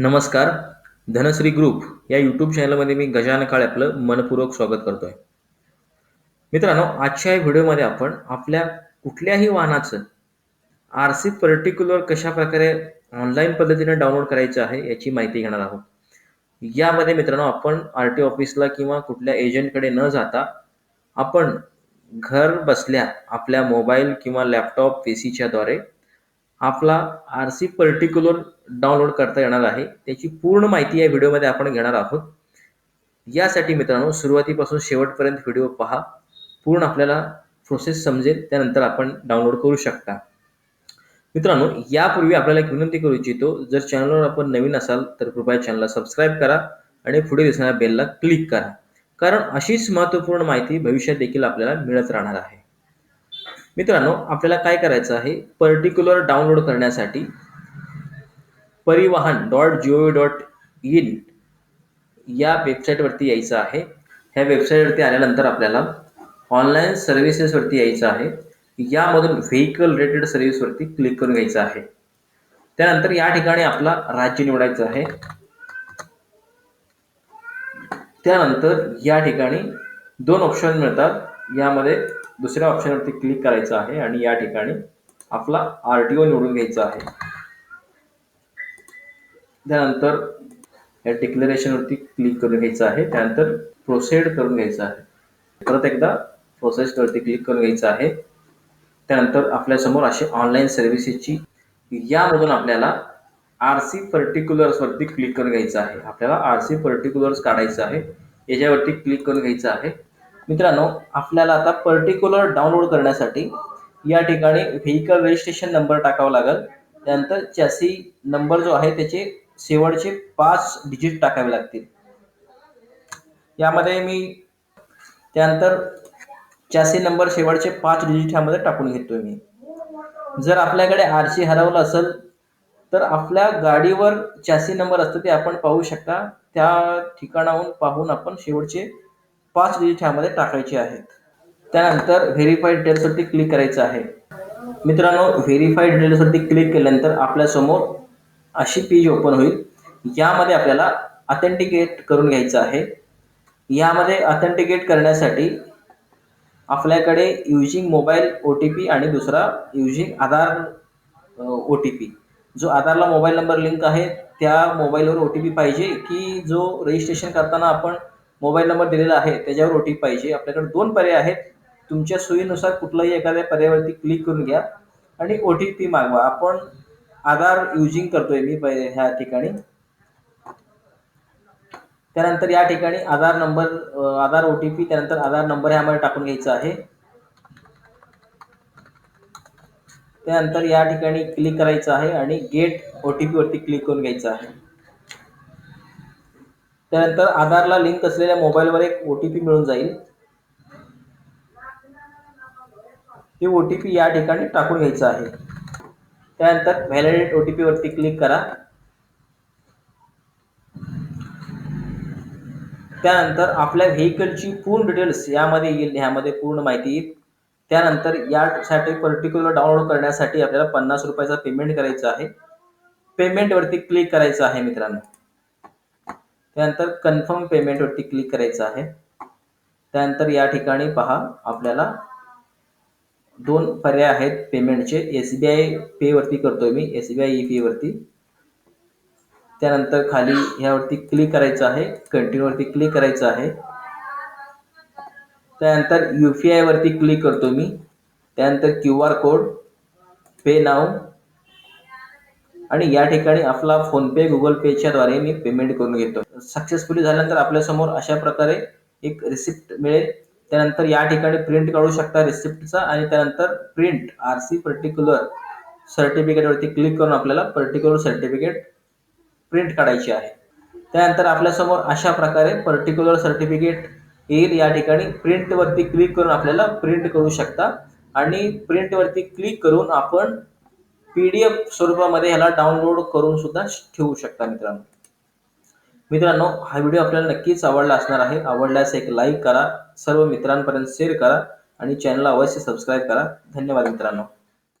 नमस्कार धनश्री ग्रुप या यूट्यूब चॅनलमध्ये मी गजान काळे आपलं मनपूर्वक स्वागत करतोय. मित्रांनो आजच्या या व्हिडिओमध्ये आपण आपल्या कुठल्याही वाहनाचं आर सी पर्टिक्युलर कशा प्रकारे ऑनलाईन पद्धतीने डाउनलोड करायचं आहे याची माहिती घेणार आहोत. यामध्ये मित्रांनो आपण आर टी ऑफिसला किंवा कुठल्या एजंटकडे न जाता आपण घर बसल्या आपल्या मोबाईल किंवा लॅपटॉप पी सीच्या द्वारे आपला आर सी पर्टिक्युलर डाउनलोड करता येणार आहे. त्याची पूर्ण माहिती या व्हिडिओमध्ये आपण घेणार आहोत. यासाठी मित्रांनो सुरुवातीपासून शेवटपर्यंत व्हिडिओ पहा. पूर्ण आपल्याला प्रोसेस समजेल. त्यानंतर आपण डाउनलोड करू शकता. मित्रांनो यापूर्वी आपल्याला एक विनंती करू इच्छितो जर चॅनलवर आपण नवीन असाल तर कृपया चॅनलला सबस्क्राईब करा आणि पुढे दिसणाऱ्या बेलला क्लिक करा. कारण अशीच महत्त्वपूर्ण माहिती भविष्यात देखील आपल्याला मिळत राहणार आहे. मित्रांनो आपल्याला काय करायचं आहे? पर्टिक्युलर डाउनलोड करण्यासाठी Parivahan dot G O dot in या वेबसाईटवरती यायचं आहे. ह्या वेबसाईटवरती आल्यानंतर आपल्याला ऑनलाईन सर्व्हिसेसवरती यायचं आहे. यामधून व्हेकल रिलेटेड सर्व्हिसवरती क्लिक करून घ्यायचं आहे. त्यानंतर या ठिकाणी आपला राज्य निवडायचं आहे. त्यानंतर या ठिकाणी दोन ऑप्शन मिळतात. यामध्ये दुसऱ्या ऑप्शनवरती क्लिक करायचं आहे आणि या ठिकाणी आपला आर टी ओ निवडून घ्यायचा आहे. त्यानंतर या डिक्लेरेशनवरती क्लिक करून घ्यायचं आहे. त्यानंतर प्रोसेड करून घ्यायचं आहे. परत एकदा प्रोसेसवरती क्लिक करून घ्यायचं आहे. त्यानंतर आपल्यासमोर अशी ऑनलाईन सर्व्हिसेसची यामधून आपल्याला आर सी पर्टिक्युलर्सवरती क्लिक करून घ्यायचं आहे. आपल्याला आर सी पर्टिक्युलर्स काढायचं आहे. याच्यावरती क्लिक करून घ्यायचं आहे. मित्रांनो आपल्याला आता पर्टिक्युलर डाउनलोड करण्यासाठी या ठिकाणी व्हेकल रजिस्ट्रेशन नंबर टाकावा लागेल. त्यानंतर चॅसी नंबर जो आहे त्याचे शेवटचे पाच डिजिट टाकावे लागतील. यामध्ये मी त्यानंतर चॅसी नंबर शेवटचे पाच डिजिट ह्यामध्ये टाकून घेतोय मी. जर आपल्याकडे आरसी हरवलं असेल तर आपल्या गाडीवर चॅसी नंबर असतो ते आपण पाहू शकता. त्या ठिकाणाहून पाहून आपण शेवटचे पाच डिजिट ह्यामध्ये टाकायचे आहेत. त्यानंतर व्हेरीफाईड डिटेल्सवरती क्लिक करायचं आहे. मित्रांनो व्हेरीफाईड डिटेल्सवरती क्लिक केल्यानंतर आपल्यासमोर अशी पेज ओपन होईल. यामध्ये आपल्याला ऑथेंटिकेट करून घ्यायचं आहे. यामध्ये ऑथेंटिकेट करण्यासाठी आपल्याकडे using mobile O T P आणि दुसरा using Aadhaar O T P जो आधारला मोबाईल नंबर लिंक आहे त्या मोबाईलवर ओ टी पी पाहिजे की जो रजिस्ट्रेशन करताना आपण मोबाईल नंबर दिलेला आहे त्याच्यावर ओ टी पी पाहिजे. आपल्याकडे दोन पर्याय आहेत. तुमच्या सोयीनुसार कुठलाही एखाद्या पर्यायावरती क्लिक करून घ्या आणि ओ टी पी मागवा. आपण आधार युजिंग करतोय मी ह्या ठिकाणी. त्यानंतर या ठिकाणी आधार नंबर आधार ओटीपी त्यानंतर आधार नंबर ह्यामध्ये टाकून घ्यायचा आहे. त्यानंतर या ठिकाणी क्लिक करायचं आहे आणि गेट ओटीपी वरती क्लिक करून घ्यायचं आहे. त्यानंतर आधारला लिंक असलेल्या मोबाईलवर एक ओटीपी मिळून जाईल. ती ओटीपी या ठिकाणी टाकून घ्यायचं आहे. त्यानंतर व्हॅलिडेट ओटीपी वरती क्लिक करा. त्यानंतर आपल्या व्हेकलची पूर्ण डिटेल्स यामध्ये येईल ह्यामध्ये पूर्ण माहिती येईल. त्यानंतर यासाठी पर्टिक्युलर डाउनलोड करण्यासाठी आपल्याला पन्नास रुपयाचा पेमेंट करायचं आहे. पेमेंटवरती क्लिक करायचं आहे मित्रांनो. त्यानंतर कन्फर्म पेमेंटवरती क्लिक करायचं आहे. त्यानंतर या ठिकाणी पहा आपल्याला दोन पर्याय आहेत पेमेंटचे. एस बी आय पेवरती करतो मी. एस बी आय ई पेवरती त्यानंतर खाली ह्यावरती क्लिक करायचं आहे. कंटिन्यूवरती क्लिक करायचं आहे. त्यानंतर यू पी आयवरती क्लिक करतो मी. त्यानंतर क्यू आर कोड पे नाव आणि या ठिकाणी आपला फोनपे गुगल पेच्या द्वारे मी पेमेंट करून घेतो सक्सेसफुली झाल्यानंतर आपल्यासमोर अशा प्रकारे एक रिसिप्ट मिळेल. त्यानंतर या ठिकाणी प्रिंट काढू शकता रिसिप्टचा आणि त्यानंतर प्रिंट आर सी पर्टिक्युलर सर्टिफिकेटवरती क्लिक करून आपल्याला पर्टिक्युलर सर्टिफिकेट प्रिंट काढायची आहे. त्यानंतर आपल्यासमोर अशा प्रकारे पर्टिक्युलर सर्टिफिकेट येईल. या ठिकाणी प्रिंटवरती क्लिक करून आपल्याला प्रिंट करू शकता आणि प्रिंटवरती क्लिक करून आपण पी डी एफ स्वरूपामध्ये ह्याला डाउनलोड करून सुद्धा ठेवू शकता मित्रांनो. मित्रांनो हा व्हिडिओ आपल्याला नक्कीच आवडला असणार आहे. आवडल्यास एक लाईक करा सर्व मित्रांपर्यंत शेअर करा आणि चॅनलला अवश्य सबस्क्राईब करा. धन्यवाद मित्रांनो.